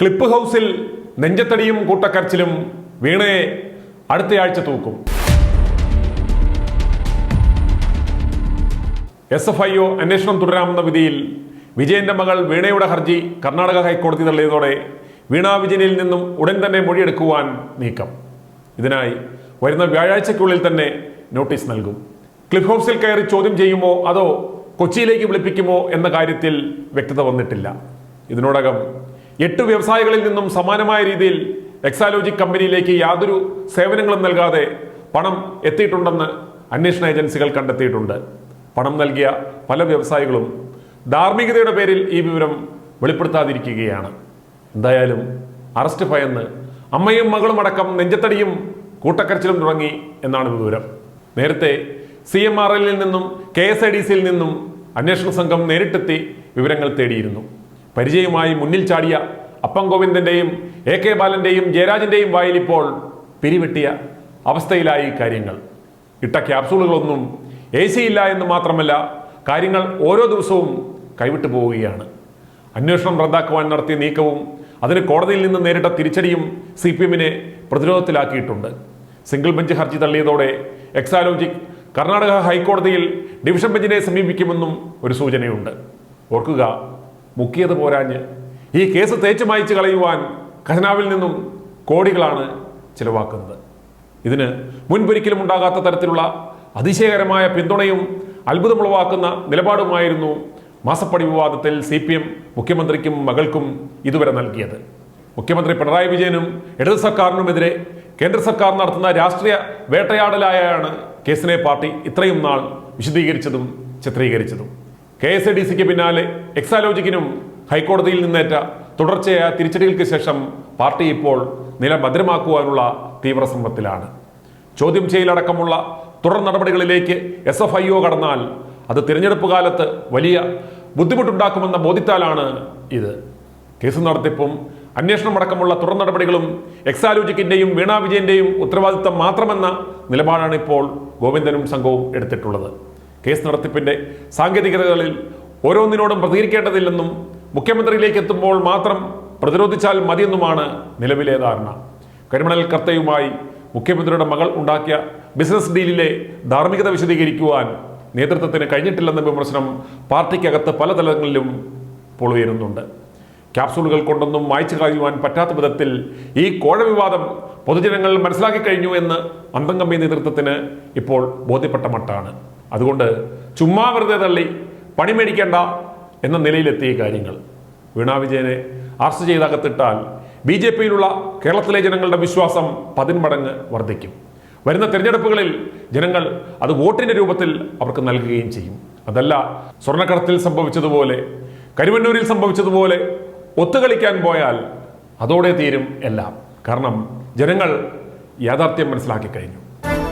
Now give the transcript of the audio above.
Clip ഹൗസിൽ നെഞ്ചത്തടിയും കൂട്ടക്കരച്ചിലും വീണയെ അടുത്തയാഴ്ച തൂക്കും. എസ് എഫ് ഐ ഒ അന്വേഷണം തുടരാമെന്ന വിധിയിൽ വിജയന്റെ മകൾ വീണയുടെ ഹർജി കർണാടക ഹൈക്കോടതി തള്ളിയതോടെ വീണ വിജയനിൽ നിന്നും ഉടൻ തന്നെ മൊഴിയെടുക്കുവാൻ നീക്കം. ഇതിനായി വരുന്ന വ്യാഴാഴ്ചയ്ക്കുള്ളിൽ തന്നെ നോട്ടീസ് നൽകും. ക്ലിഫ് ഹൗസിൽ കയറി ചോദ്യം ചെയ്യുമോ അതോ കൊച്ചിയിലേക്ക് വിളിപ്പിക്കുമോ എന്ന കാര്യത്തിൽ വ്യക്തത വന്നിട്ടില്ല. ഇതിനോടകം എട്ട് വ്യവസായികളിൽ നിന്നും സമാനമായ രീതിയിൽ എക്സാലോജിക് കമ്പനിയിലേക്ക് യാതൊരു സേവനങ്ങളും നൽകാതെ പണം എത്തിയിട്ടുണ്ടെന്ന് അന്വേഷണ ഏജൻസികൾ കണ്ടെത്തിയിട്ടുണ്ട്. പണം നൽകിയ പല വ്യവസായികളും ധാർമ്മികതയുടെ പേരിൽ ഈ വിവരം വെളിപ്പെടുത്താതിരിക്കുകയാണ്. എന്തായാലും അറസ്റ്റ് ഭയന്ന് അമ്മയും മകളും അടക്കം നെഞ്ചത്തടിയും കൂട്ടക്കരച്ചിലും തുടങ്ങി എന്നാണ് വിവരം. നേരത്തെ സി എം ആർ എല്ലിൽ നിന്നും കെ എസ് ഐ ഡി സിയിൽ നിന്നും അന്വേഷണ സംഘം നേരിട്ടെത്തി വിവരങ്ങൾ തേടിയിരുന്നു. പരിചയമായി മുന്നിൽ ചാടിയ അപ്പം ഗോവിന്ദന്റെയും എ കെ ബാലന്റെയും ജയരാജന്റെയും വായിലിപ്പോൾ പിരിവെട്ടിയ അവസ്ഥയിലായി കാര്യങ്ങൾ. ഇട്ട ക്യാപ്സൂളുകളൊന്നും എ സി ഇല്ല എന്ന് മാത്രമല്ല കാര്യങ്ങൾ ഓരോ ദിവസവും കൈവിട്ടു പോവുകയാണ്. അന്വേഷണം റദ്ദാക്കുവാൻ നടത്തിയ നീക്കവും അതിന് കോടതിയിൽ നിന്ന് നേരിട്ട തിരിച്ചടിയും സി പി എമ്മിനെ പ്രതിരോധത്തിലാക്കിയിട്ടുണ്ട്. സിംഗിൾ ബെഞ്ച് ഹർജി തള്ളിയതോടെ എക്സാലോജിക് കർണാടക ഹൈക്കോടതിയിൽ ഡിവിഷൻ ബെഞ്ചിനെ സമീപിക്കുമെന്നും ഒരു സൂചനയുണ്ട്. ഓർക്കുക മുക്കിയത് പോരാഞ്ഞ് ഈ കേസ് തേച്ചു മായ്ച്ചു കളയുവാൻ ഖജനാവിൽ നിന്നും കോടികളാണ് ചിലവാക്കുന്നത്. ഇതിന് മുൻപൊരിക്കലും ഉണ്ടാകാത്ത തരത്തിലുള്ള അതിശയകരമായ പിന്തുണയും അത്ഭുതമുളവാക്കുന്ന നിലപാടുമായിരുന്നു മാസപ്പടി വിവാദത്തിൽ സി പി എം മുഖ്യമന്ത്രിക്കും മകൾക്കും ഇതുവരെ നൽകിയത്. മുഖ്യമന്ത്രി പിണറായി വിജയനും ഇടത് സർക്കാരിനുമെതിരെ കേന്ദ്ര സർക്കാർ നടത്തുന്ന രാഷ്ട്രീയ വേട്ടയാടലായാണ് കേസിനെ പാർട്ടി ഇത്രയും നാൾ വിശദീകരിച്ചതും ചിത്രീകരിച്ചതും. കെ എസ് ഐ ഡി സിക്ക് പിന്നാലെ എക്സാലോജിക്കിനും ഹൈക്കോടതിയിൽ നിന്നേറ്റ തുടർച്ചയായ തിരിച്ചടികൾക്ക് ശേഷം പാർട്ടി ഇപ്പോൾ നില ഭദ്രമാക്കുവാനുള്ള തീവ്ര ചോദ്യം ചെയ്യലടക്കമുള്ള തുടർ നടപടികളിലേക്ക് എസ് എഫ് ഐ ഒ കടന്നാൽ അത് തിരഞ്ഞെടുപ്പ് കാലത്ത് വലിയ ബുദ്ധിമുട്ടുണ്ടാക്കുമെന്ന ബോധ്യത്താലാണ് ഇത്. കേസ് നടത്തിപ്പും അന്വേഷണം അടക്കമുള്ള തുടർ നടപടികളും എക്സാലോജിക്കിന്റെയും വീണാ വിജയന്റെയും ഉത്തരവാദിത്തം മാത്രമെന്ന നിലപാടാണ് ഇപ്പോൾ ഗോവിന്ദനും സംഘവും എടുത്തിട്ടുള്ളത്. കേസ് നടത്തിപ്പിന്റെ സാങ്കേതികതകളിൽ ഓരോന്നിനോടും പ്രതികരിക്കേണ്ടതില്ലെന്നും മുഖ്യമന്ത്രിയിലേക്ക് എത്തുമ്പോൾ മാത്രം പ്രതിരോധിച്ചാൽ മതിയെന്നുമാണ് നിലവിലെ ധാരണ. കരിമണൽ കർത്തയുമായി മുഖ്യമന്ത്രിയുടെ മകൾ ഉണ്ടാക്കിയ ബിസിനസ് ഡീലിലെ ധാർമ്മികത വിശദീകരിക്കുവാൻ നേതൃത്വത്തിന് കഴിഞ്ഞിട്ടില്ലെന്ന വിമർശനം പാർട്ടിക്കകത്ത് പല തലങ്ങളിലും ഇപ്പോൾ ഉയരുന്നുണ്ട്. ക്യാപ്സൂളുകൾ കൊണ്ടൊന്നും മായ്ച്ചു കളയുവാൻ പറ്റാത്ത വിധത്തിൽ ഈ കോഴ വിവാദം പൊതുജനങ്ങൾ മനസ്സിലാക്കി കഴിഞ്ഞു എന്ന് അന്തംഗമ്പി നേതൃത്വത്തിന് ഇപ്പോൾ ബോധ്യപ്പെട്ട മട്ടാണ്. അതുകൊണ്ട് ചുമ്മാ വെറുതെ തള്ളി പണി മേടിക്കേണ്ട എന്ന നിലയിലെത്തിയ കാര്യങ്ങൾ. വീണാ വിജയനെ അറസ്റ്റ് ചെയ്ത് അകത്തിട്ടാൽ ബി ജെ പിയിലുള്ള കേരളത്തിലെ ജനങ്ങളുടെ വിശ്വാസം പതിന്മടങ്ങ് വർദ്ധിക്കും. വരുന്ന തിരഞ്ഞെടുപ്പുകളിൽ ജനങ്ങൾ അത് വോട്ടിന്റെ രൂപത്തിൽ അവർക്ക് നൽകുകയും ചെയ്യും. അതല്ല സ്വർണക്കടത്തിൽ സംഭവിച്ചതുപോലെ കരുവന്നൂരിൽ സംഭവിച്ചതുപോലെ ഒത്തുകളിക്കാൻ പോയാൽ അതോടെ തീരും എല്ലാം. കാരണം ജനങ്ങൾ യാഥാർത്ഥ്യം മനസ്സിലാക്കി കഴിഞ്ഞു